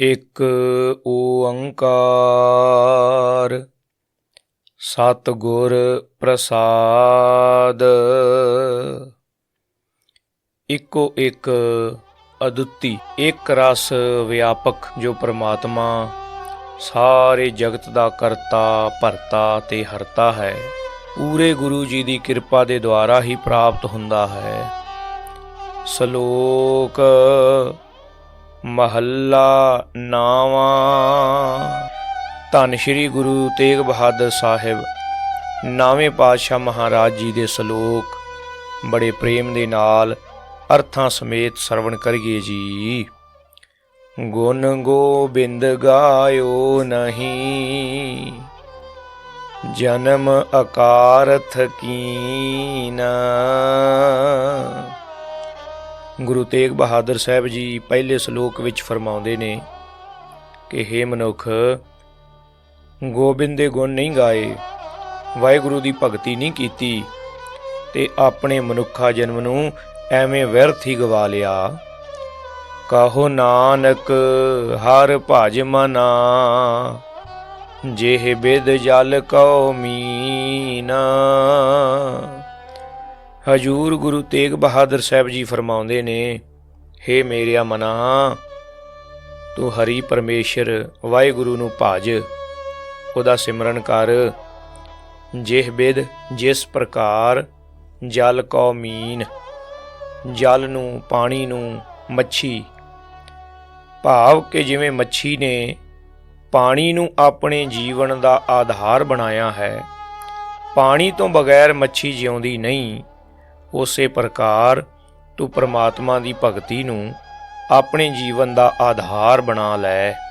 ਇਕ ਓੰਕਾਰ ਸਤਗੁਰ ਪ੍ਰਸਾਦ। ਇਕੋ ਇੱਕ ਅਦੁੱਤੀ, ਇੱਕ ਰਸ ਵਿਆਪਕ ਜੋ ਪ੍ਰਮਾਤਮਾ ਸਾਰੇ ਜਗਤ ਦਾ ਕਰਤਾ, ਭਰਤਾ ਤੇ ਹਰਤਾ ਹੈ। ਪੂਰੇ ਗੁਰੂ ਜੀ ਦੀ ਕਿਰਪਾ ਦੇ ਦੁਆਰਾ ਹੀ ਪ੍ਰਾਪਤ ਹੁੰਦਾ ਹੈ। ਸ਼ਲੋਕ ਮਹੱਲਾ ਨਾਵਾਂ। ਧੰਨ ਸ਼੍ਰੀ ਗੁਰੂ ਤੇਗ ਬਹਾਦਰ ਸਾਹਿਬ, ਨਾਵੇਂ ਪਾਤਸ਼ਾਹ ਮਹਾਰਾਜ ਜੀ ਦੇ ਸ਼ਲੋਕ, ਬੜੇ ਪ੍ਰੇਮ ਦੇ ਨਾਲ ਅਰਥਾਂ ਸਮੇਤ ਸਰਵਣ ਕਰੀਏ ਜੀ। ਗੁਣ ਗੋਬਿੰਦ ਗਾਇਓ ਨਹੀਂ, ਜਨਮ ਅਕਾਰਥ ਕੀਨਾ। ਗੁਰੂ ਤੇਗ ਬਹਾਦਰ ਸਾਹਿਬ ਜੀ ਪਹਿਲੇ ਸ਼ਲੋਕ ਵਿੱਚ ਫਰਮਾਉਂਦੇ ਨੇ ਕਿ हे ਮਨੁੱਖ, ਗੋਬਿੰਦ ਦੇ ਗੁਣ ਨਹੀਂ ਗਾਏ, ਵਾਹਿਗੁਰੂ ਦੀ ਭਗਤੀ ਨਹੀਂ ਕੀਤੀ ਤੇ ਆਪਣੇ ਮਨੁੱਖਾ ਜਨਮ ਨੂੰ ਐਵੇਂ ਵਿਅਰਥ ਹੀ ਗਵਾ ਲਿਆ। ਕਹੋ ਨਾਨਕ, ਹਰ ਭਜ ਮਨਾ, ਜਿਹ ਬਿਦ ਜਲ ਕਉ ਮੀਨਾ। ਹਜੂਰ ਗੁਰੂ ਤੇਗ ਬਹਾਦਰ ਸਾਹਿਬ ਜੀ ਫਰਮਾਉਂਦੇ ਨੇ हे ਮੇਰਿਆ ਮਨਾ, ਤੂੰ ਹਰੀ ਪਰਮੇਸ਼ਰ ਵਾਹਿਗੁਰੂ ਨੂੰ ਭਾਜ, ਉਹਦਾ ਸਿਮਰਨ ਕਰ। ਜਿਹ ਬਿਦ ਜਿਸ ਪ੍ਰਕਾਰ ਜਲ ਕਉ ਮੀਨ, ਜਲ ਨੂੰ ਪਾਣੀ ਨੂੰ ਮੱਛੀ। ਭਾਵ ਕਿ ਜਿਵੇਂ ਮੱਛੀ ਨੇ ਪਾਣੀ ਨੂੰ ਆਪਣੇ ਜੀਵਨ ਦਾ ਆਧਾਰ ਬਣਾਇਆ ਹੈ, ਪਾਣੀ ਤੋਂ ਬਗੈਰ ਮੱਛੀ ਜਿਉਂਦੀ ਨਹੀਂ। ਉਸੇ ਪ੍ਰਕਾਰ ਤੂੰ ਪ੍ਰਮਾਤਮਾ ਦੀ ਭਗਤੀ ਨੂੰ ਆਪਣੇ ਜੀਵਨ ਦਾ ਆਧਾਰ ਬਣਾ ਲੈ।